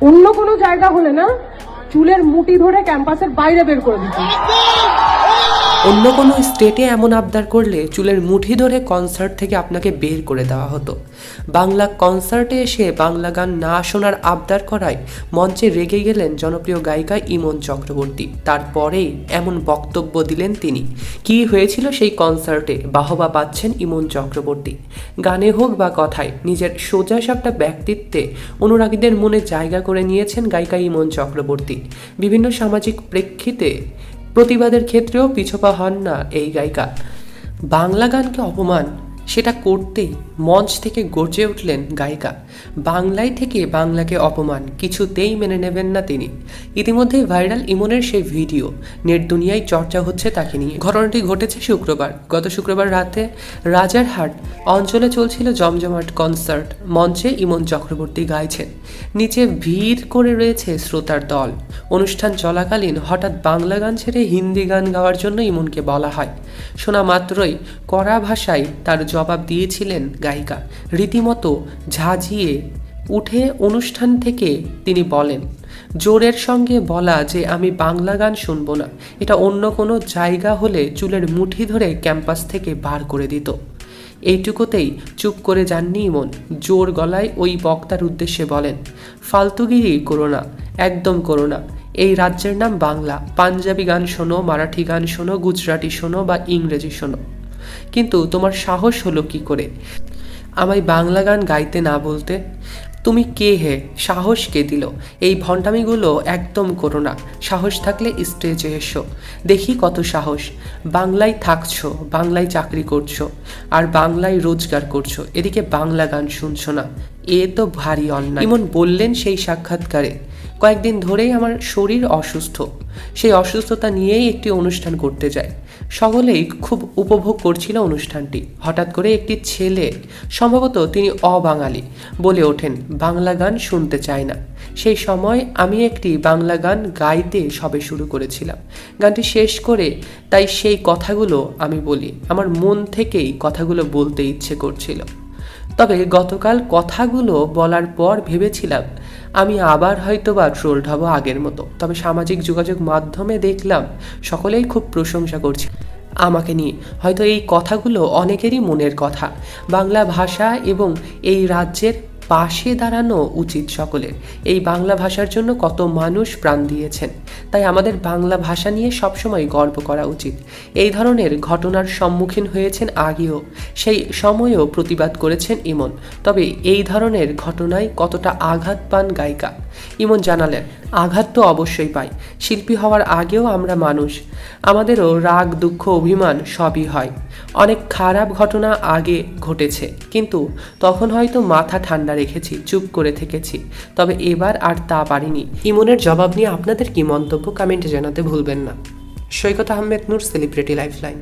অন্য কোনো জায়গা হলে না চুলের মুটি ধরে ক্যাম্পাসের বাইরে বের করে দিত। অন্য কোনো স্টেটে এমন আবদার করলে চুলের মুঠি ধরে কনসার্ট থেকে আপনাকে বের করে দেওয়া হতো। বাংলা কনসার্টে এসে বাংলা গান না শোনার আবদার করায় মঞ্চে রেগে গেলেন জনপ্রিয় গায়িকা ইমন চক্রবর্তী। তারপরেই এমন বক্তব্য দিলেন তিনি। কি হয়েছিল সেই কনসার্টে বাহবা পাচ্ছেন ইমন চক্রবর্তী। গানে হোক বা কথায়, নিজের সোজা সাপটা ব্যক্তিত্বে অনুরাগীদের মনে জায়গা করে নিয়েছেন গায়িকা ইমন চক্রবর্তী। বিভিন্ন সামাজিক প্রেক্ষিতে প্রতিবাদের ক্ষেত্রেও পিছপা হন না এই গায়িকা। বাংলা গানকে অপমান সেটা করতেই মঞ্চ থেকে গর্জে উঠলেন গায়িকা। বাংলায় থেকে বাংলাকে অপমান কিছুতেই মেনে নেবেন না তিনি। ইতিমধ্যেই ভাইরাল ইমনের সেই ভিডিও নেট দুনিয়ায় চর্চা হচ্ছে তাকে নিয়ে। ঘটনাটি ঘটেছে শুক্রবার। গত শুক্রবার রাতে রাজারহাট অঞ্চলে চলছিল জমজমাট কনসার্ট। মঞ্চে ইমন চক্রবর্তী গাইছেন। নিচে ভিড় করে রয়েছে শ্রোতার দল। অনুষ্ঠান চলাকালীন হঠাৎ বাংলা গান ছেড়ে হিন্দি গান গাওয়ার জন্য ইমনকে বলা হয়। শোনা মাত্রই কড়া ভাষায় তার জবাব দিয়েছিলেন গায়িকা। রীতিমতো ঝাঁঝিয়ে উঠে অনুষ্ঠান থেকে তিনি বলেন, জোরের সঙ্গে বলা যে আমি বাংলা গান শুনব না, এটা অন্য কোনো জায়গা হলে চুলের মুঠি ধরে ক্যাম্পাস থেকে বার করে দিত। এইটুকুতেই চুপ করে যাননি ইমন। জোর গলায় ওই বক্তার উদ্দেশ্যে বলেন ফালতুগিরি করো না, একদম করো না। এই রাজ্যের নাম বাংলা। পাঞ্জাবি গান শোনো, মারাঠি গান শোনো, গুজরাটি শোনো বা ইংরেজি শোনো। কিন্তু তোমার সাহস হলো কি করে? আমায় বাংলা গান গাইতে না বলতে? তুমি কে হে? সাহস কে দিল? এই ভণ্ডামিগুলো একদম করো না। সাহস থাকলে স্টেজে এসো। দেখি কত সাহস। বাংলায় থাকছো, বাংলায় চাকরি করছ, আর বাংলায় রোজগার করছ। এদিকে বাংলা গান শুনছো না। এ তো ভারী অন্যায়। ইমন বললেন সেই সাক্ষাৎকারে। কয়েকদিন ধরেই আমার শরীর অসুস্থ। সেই অসুস্থতা নিয়েই একটি অনুষ্ঠান করতে যায় সকলেই খুব উপভোগ করছিল অনুষ্ঠানটি। হঠাৎ করে একটি ছেলে, সম্ভবত তিনি অবাঙালি বলে ওঠেন, বাংলা গান শুনতে চায় না। সেই সময় আমি একটি বাংলা গান গাইতে সবে শুরু করেছিলাম। গানটি শেষ করে তাই সেই কথাগুলো আমি বলি। আমার মন থেকেই কথাগুলো বলতে ইচ্ছে করছিল। তবে গতকাল কথাগুলো বলার পর ভেবেছিলাম আমি আবার হয়তো বা ট্রোলড হব আগের মতো। তবে সামাজিক যোগাযোগ মাধ্যমে দেখলাম, সকলেই খুব প্রশংসা করছে। আমাকে নিয়ে হয়তো এই কথাগুলো অনেকেরই মনের কথা। বাংলা ভাষা এবং এই রাজ্যের পাশে দাঁড়ানো উচিত সকলের। এই বাংলা ভাষার জন্য কত মানুষ প্রাণ দিয়েছেন। তাই আমাদের বাংলা ভাষা নিয়ে সবসময় গর্ব করা উচিত। এই ধরনের ঘটনার সম্মুখীন হয়েছেন আগেও, সেই সময়েও প্রতিবাদ করেছেন ইমন। তবে এই ধরনের ঘটনায় কতটা আঘাত পান গায়িকা? ইমন জানালেন, আঘাত তো অবশ্যই পাই শিল্পী হওয়ার আগেও আমরা মানুষ। আমাদেরও রাগ, দুঃখ, অভিমান সবই হয়। অনেক খারাপ ঘটনা আগে ঘটেছে, কিন্তু তখন হয়তো মাথা ঠান্ডা রেখেছি, চুপ করে থেকেছি, তবে এবার আর তা পারিনি। ইমনের জবাব নিয়ে আপনাদের কি মন্তব্য কমেন্টে জানাতে ভুলবেন না। Saikat Ahmed Noor celebrity lifeline.